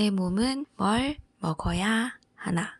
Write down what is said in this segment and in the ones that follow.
내 몸은 뭘 먹어야 하나?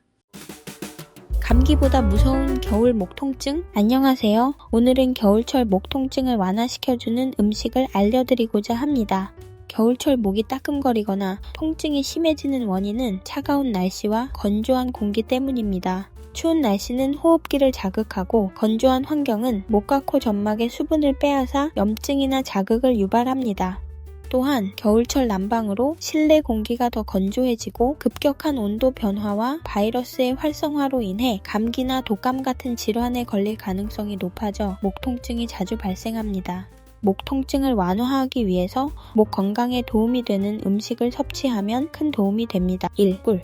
감기보다 무서운 겨울 목 통증? 안녕하세요. 오늘은 겨울철 목 통증을 완화시켜주는 음식을 알려드리고자 합니다. 겨울철 목이 따끔거리거나 통증이 심해지는 원인은 차가운 날씨와 건조한 공기 때문입니다. 추운 날씨는 호흡기를 자극하고 건조한 환경은 목과 코 점막의 수분을 빼앗아 염증이나 자극을 유발합니다. 또한 겨울철 난방으로 실내 공기가 더 건조해지고 급격한 온도 변화와 바이러스의 활성화로 인해 감기나 독감 같은 질환에 걸릴 가능성이 높아져 목 통증이 자주 발생합니다. 목 통증을 완화하기 위해서 목 건강에 도움이 되는 음식을 섭취하면 큰 도움이 됩니다. 1. 꿀.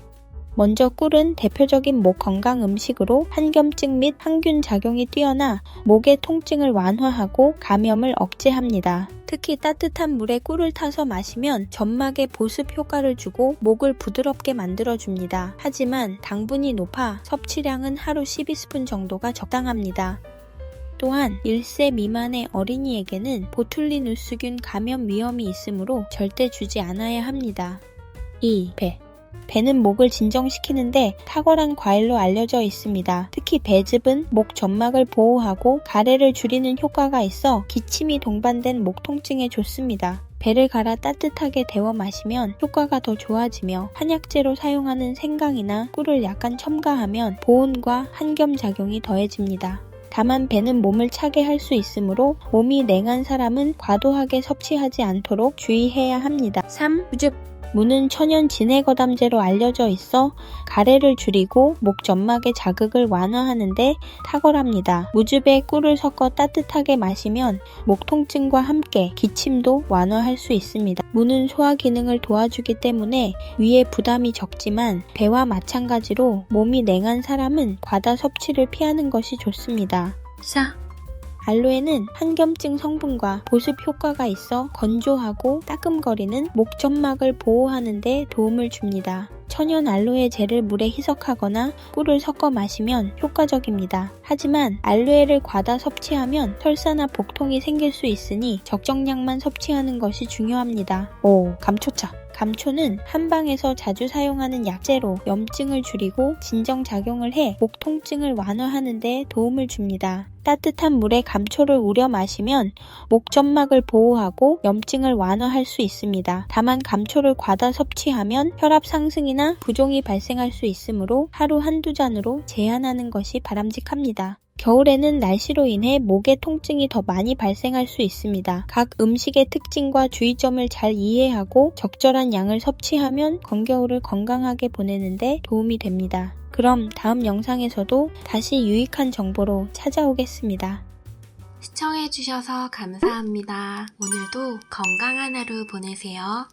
먼저 꿀은 대표적인 목 건강 음식으로 한겸증 및 항균 작용이 뛰어나 목의 통증을 완화하고 감염을 억제합니다. 특히 따뜻한 물에 꿀을 타서 마시면 점막에 보습 효과를 주고 목을 부드럽게 만들어줍니다. 하지만 당분이 높아 섭취량은 하루 12스푼 정도가 적당합니다. 또한 1세 미만의 어린이에게는 보툴리누스균 감염 위험이 있으므로 절대 주지 않아야 합니다. 2. 배. 배는 목을 진정시키는데 탁월한 과일로 알려져 있습니다. 특히 배즙은 목 점막을 보호하고 가래를 줄이는 효과가 있어 기침이 동반된 목 통증에 좋습니다. 배를 갈아 따뜻하게 데워 마시면 효과가 더 좋아지며 한약재로 사용하는 생강이나 꿀을 약간 첨가하면 보온과 한겸 작용이 더해집니다. 다만 배는 몸을 차게 할 수 있으므로 몸이 냉한 사람은 과도하게 섭취하지 않도록 주의해야 합니다. 3. 무즙 무는 천연 진해거담제로 알려져 있어 가래를 줄이고 목 점막의 자극을 완화하는데 탁월합니다. 무즙에 꿀을 섞어 따뜻하게 마시면 목 통증과 함께 기침도 완화할 수 있습니다. 무는 소화 기능을 도와주기 때문에 위에 부담이 적지만 배와 마찬가지로 몸이 냉한 사람은 과다 섭취를 피하는 것이 좋습니다. 4. 알로에는 항염증 성분과 보습 효과가 있어 건조하고 따끔거리는 목 점막을 보호하는 데 도움을 줍니다. 천연 알로에 젤을 물에 희석하거나 꿀을 섞어 마시면 효과적입니다. 하지만 알로에를 과다 섭취하면 설사나 복통이 생길 수 있으니 적정량만 섭취하는 것이 중요합니다. 5. 감초차 감초는 한방에서 자주 사용하는 약재로 염증을 줄이고 진정작용을 해 목 통증을 완화하는 데 도움을 줍니다. 따뜻한 물에 감초를 우려 마시면 목 점막을 보호하고 염증을 완화할 수 있습니다. 다만 감초를 과다 섭취하면 혈압 상승이나 부종이 발생할 수 있으므로 하루 한두 잔으로 제한하는 것이 바람직합니다. 겨울에는 날씨로 인해 목의 통증이 더 많이 발생할 수 있습니다. 각 음식의 특징과 주의점을 잘 이해하고 적절한 양을 섭취하면 건겨울을 건강하게 보내는데 도움이 됩니다. 그럼 다음 영상에서도 다시 유익한 정보로 찾아오겠습니다. 시청해주셔서 감사합니다. 오늘도 건강한 하루 보내세요.